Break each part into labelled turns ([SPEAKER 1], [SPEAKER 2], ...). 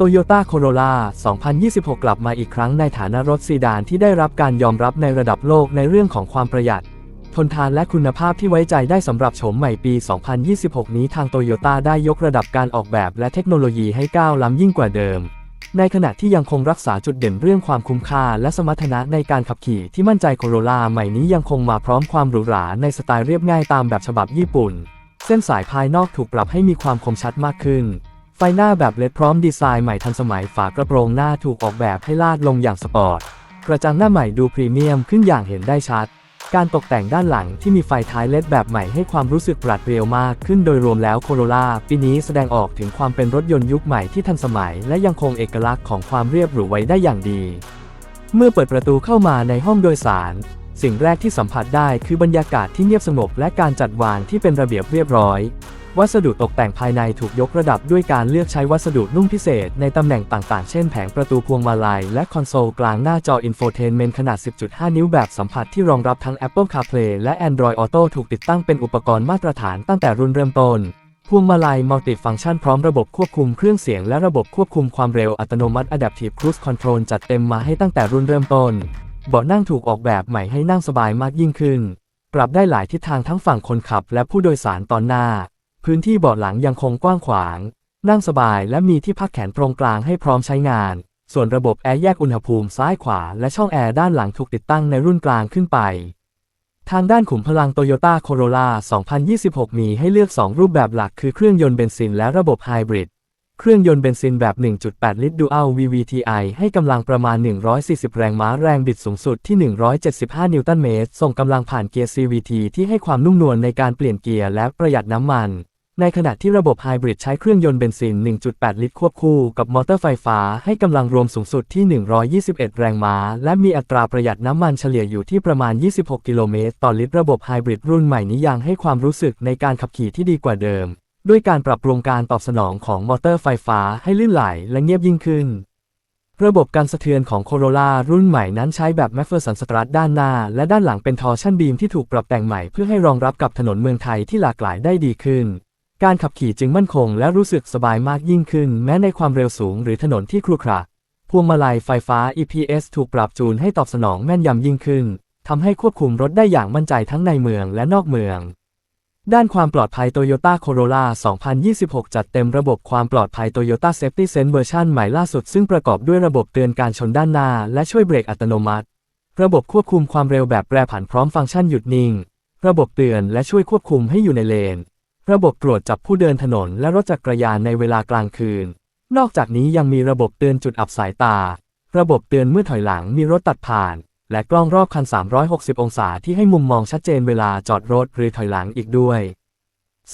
[SPEAKER 1] Toyota Corolla 2026 กลับมาอีกครั้งในฐานะรถซีดานที่ได้รับการยอมรับในระดับโลกในเรื่องของความประหยัด ทนทานและคุณภาพที่ไว้ใจได้สำหรับโฉมใหม่ปี 2026 นี้ทางโตโยต้าได้ยกระดับการออกแบบและเทคโนโลยีให้ก้าวล้ำยิ่งกว่าเดิม ในขณะที่ยังคงรักษาจุดเด่นเรื่องความคุ้มค่า และสมรรถนะในการขับขี่ที่มั่นใจโคโรล่าใหม่นี้ยังคงมาพร้อมความหรูหราในสไตล์เรียบง่ายตามแบบฉบับญี่ปุ่น เส้นสายภายนอกถูกปรับให้มีความคมชัดมากขึ้น ไฟหน้าแบบเลดพร้อมดีไซน์ใหม่ทันสมัยฝากระโปรงหน้าถูกออกแบบให้ลาดลงอย่างสปอร์ต กระจังหน้าใหม่ดูพรีเมียมขึ้นอย่างเห็นได้ชัด การตกแต่งด้านหลังที่มีไฟท้ายเลดแบบใหม่ให้ความรู้สึกปราดเปรียวมากขึ้นโดยรวมแล้วโคโรล่าปีนี้แสดงออกถึงความเป็นรถยนต์ยุคใหม่ที่ทันสมัย และยังคงเอกลักษณ์ของความเรียบหรูไว้ได้อย่างดี เมื่อเปิดประตูเข้ามาในห้องโดยสาร สิ่งแรกที่สัมผัสได้คือบรรยากาศที่เงียบสงบและการจัดวางที่เป็นระเบียบเรียบร้อย วัสดุตกแต่งภายในถูกยกระดับด้วยการเลือกใช้วัสดุนุ่มพิเศษในตำแหน่งต่างๆ เช่นแผงประตูพวงมาลัยและคอนโซลกลางหน้าจออินโฟเทนเมนต์ขนาด 10.5 นิ้วแบบสัมผัสที่รองรับทั้ง Apple CarPlay และ Android Auto ถูกติดตั้งเป็นอุปกรณ์มาตรฐานตั้งแต่รุ่นเริ่มต้นพวงมาลัยมัลติฟังก์ชันพร้อมระบบควบคุมเครื่องเสียงและระบบควบคุมความเร็วอัตโนมัติ Adaptive Cruise Control จัดเต็มมาให้ตั้งแต่รุ่นเริ่มต้น เบาะนั่งถูกออกแบบใหม่ให้นั่งสบายมากยิ่งขึ้น ปรับได้หลายทิศทางทั้งฝั่งคนขับและผู้โดยสารตอนหน้า พื้นที่เบาะหลังยังคงกว้างขวาง นั่งสบายและมีที่พักแขนตรงกลางให้พร้อมใช้งาน ส่วนระบบแอร์แยกอุณหภูมิซ้ายขวา และช่องแอร์ด้านหลังถูกติดตั้งในรุ่นกลางขึ้นไป ทางด้านขุมพลัง Toyota Corolla 2026 มีให้เลือก 2 รูปแบบหลักคือเครื่องยนต์เบนซินและระบบไฮบริด เครื่องยนต์เบนซินแบบ 1.8 ลิตร Dual VVTi ให้กำลังประมาณ 140 แรงม้าแรงบิดสูงสุดที่ 175 นิวตันเมตร ส่งกำลังผ่านเกียร์ CVT ที่ให้ความนุ่มนวลในการเปลี่ยนเกียร์และประหยัดน้ำมัน ในขณะที่ระบบไฮบริดใช้เครื่องยนต์เบนซิน 1.8 ลิตรควบคู่กับมอเตอร์ไฟฟ้าให้กำลังรวมสูงสุดที่ 121 แรงม้า และมีอัตราประหยัดน้ำมันเฉลี่ยอยู่ที่ประมาณ 26 กิโลเมตรต่อลิตร ระบบไฮบริดรุ่นใหม่นี้ยังให้ความรู้สึกในการขับขี่ที่ดีกว่าเดิม ด้วยการปรับปรุงการตอบสนองของมอเตอร์ไฟฟ้าให้ลื่นไหลและเงียบยิ่งขึ้น ระบบการสะเทือนของ Corolla รุ่นใหม่นั้นใช้แบบ m a f f e r s o n Strut ด้านหน้า และด้านหลังเป็นทอร์ชันบีมที่ถูกปรับแต่งใหม่เพื่อให้รองรับกับถนนเมืองไทยที่หลากหลายได้ดีขึ้น การขับขี่จึงมั่นคงและรู้สึกสบายมากยิ่งขึ้น แม้ในความเร็วสูงหรือถนนที่ครุขระพวงมาลัยไฟฟ้า EPS ถูกปรับจูนให้ตอบสนองแม่นยำยิ่งขึ้นทำให้ควบคุมรถได้อย่างมั่นใจทั้งในเมืองและนอกเมือง ด้านความปลอดภัย Toyota Corolla 2026 จัดเต็มระบบความปลอดภัย Toyota Safety Sense เวอร์ชันใหม่ล่าสุด ซึ่งประกอบด้วยระบบเตือนการชนด้านหน้า และช่วยเบรกอัตโนมัติ ระบบควบคุมความเร็วแบบแปรผันพร้อมฟังก์ชันหยุดนิ่ง ระบบเตือนและช่วยควบคุมให้อยู่ในเลน ระบบตรวจจับผู้เดินถนน และรถจักรยานในเวลากลางคืน นอกจากนี้ยังมีระบบเตือนจุดอับสายตา ระบบเตือนเมื่อถอยหลังมีรถตัดผ่าน และกล้องรอบคัน 360 องศาที่ให้มุมมองชัดเจนเวลาจอดรถหรือถอยหลังอีกด้วย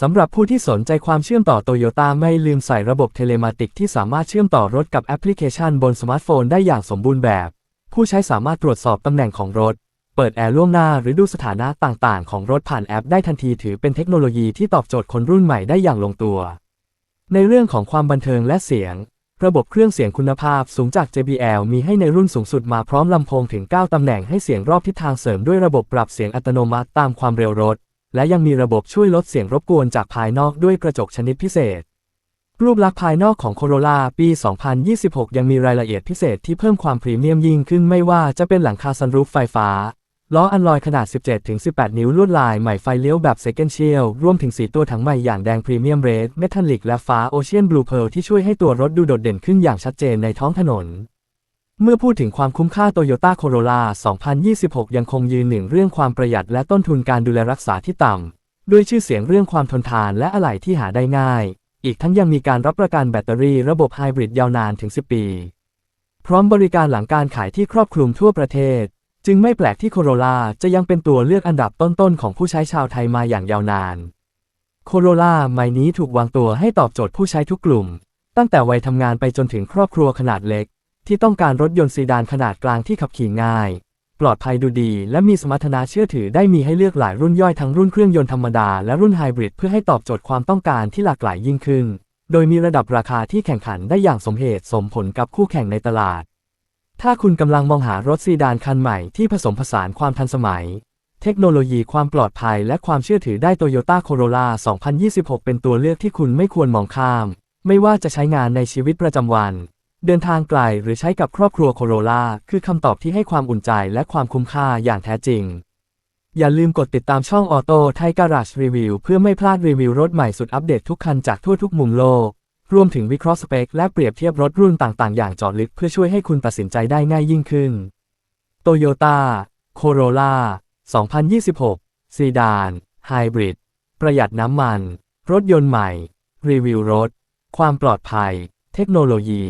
[SPEAKER 1] สำหรับผู้ที่สนใจความเชื่อมต่อโตโยต้าไม่ลืมใส่ระบบเทเลมาติกที่สามารถเชื่อมต่อรถกับแอปพลิเคชันบนสมาร์ทโฟนได้อย่างสมบูรณ์แบบ ผู้ใช้สามารถตรวจสอบตำแหน่งของรถ เปิดแอร์ล่วงหน้าหรือดูสถานะต่างๆ ของรถผ่านแอปได้ทันทีถือเป็นเทคโนโลยีที่ตอบโจทย์คนรุ่นใหม่ได้อย่างลงตัว ในเรื่องของความบันเทิงและเสียง ระบบเครื่องเสียงคุณภาพสูงจาก JBL มีให้ในรุ่นสูงสุดมาพร้อมลำโพงถึง 9 ตำแหน่งให้เสียงรอบทิศทางเสริมด้วยระบบปรับเสียงอัตโนมัติตามความเร็วรถ และยังมีระบบช่วยลดเสียงรบกวนจากภายนอกด้วยกระจกชนิดพิเศษ รูปลักษณ์ภายนอกของ Corolla ปี 2026 ยังมีรายละเอียดพิเศษที่เพิ่มความพรีเมียมยิ่งขึ้นไม่ว่าจะเป็นหลังคาซันรูฟไฟฟ้า ล้ออันลอยขนาด 17-18 นิ้วลวดลายใหม่ไฟเลี้ยวแบบ Second Shield รวมถึงสีตัวถังใหม่อย่างแดงพรีเมียมเรดเมทัลลิกและฟ้าโอเชียนบลูเพลที่ช่วยให้ตัวรถดูโดดเด่นขึ้นอย่างชัดเจนในท้องถนน เมื่อพูดถึงความคุ้มค่า Toyota Corolla 2026 ยังคงยืนหนึ่งเรื่องความประหยัดและต้นทุนการดูแลรักษาที่ต่ำ ด้วยชื่อเสียงเรื่องความทนทานและอะไหล่ที่หาได้ง่าย อีกทั้งยังมีการรับประกันแบตเตอรี่ระบบไฮบริดยาวนานถึง 10 ปี พร้อมบริการหลังการขายที่ครอบคลุมทั่วประเทศ จึงไม่แปลกที่โคโรล่าจะยังเป็นตัวเลือกอันดับต้นๆของผู้ใช้ชาวไทยมาอย่างยาวนาน โคโรล่าใหม่นี้ถูกวางตัวให้ตอบโจทย์ผู้ใช้ทุกกลุ่ม ตั้งแต่วัยทำงานไปจนถึงครอบครัวขนาดเล็ก ที่ต้องการรถยนต์ซีดานขนาดกลางที่ขับขี่ง่าย ปลอดภัยดูดี และมีสมรรถนะเชื่อถือได้มีให้เลือกหลายรุ่นย่อยทั้งรุ่นเครื่องยนต์ธรรมดาและรุ่นไฮบริดเพื่อให้ตอบโจทย์ความต้องการที่หลากหลายยิ่งขึ้น โดยมีระดับราคาที่แข่งขันได้อย่างสมเหตุสมผลกับคู่แข่งในตลาด ถ้าคุณกำลังมองหารถซีดานคันใหม่ที่ผสมผสานความทันสมัย เทคโนโลยีความปลอดภัยและความเชื่อถือได้ Toyota Corolla 2026 เป็นตัวเลือกที่คุณไม่ควรมองข้าม ไม่ว่าจะใช้งานในชีวิตประจำวัน เดินทางไกลหรือใช้กับครอบครัวโคโรล่าคือคำตอบที่ให้ความอุ่นใจและความคุ้มค่าอย่างแท้จริง อย่าลืมกดติดตามช่องออโต้ไทการาชรีวิวเพื่อไม่พลาดรีวิวรถใหม่สุดอัปเดตทุกคันจากทั่วทุกมุมโลก รวมถึงวิเคราะห์สเปคและเปรียบเทียบรถรุ่นต่างๆ อย่างเจาะลึกเพื่อช่วยให้คุณตัดสินใจได้ง่ายยิ่งขึ้นโตโยต้าโคโรล่า2026 ซีดานไฮบริดประหยัดน้ำมัน รถยนต์ใหม่ รีวิวรถ ความปลอดภัย เทคโนโลยี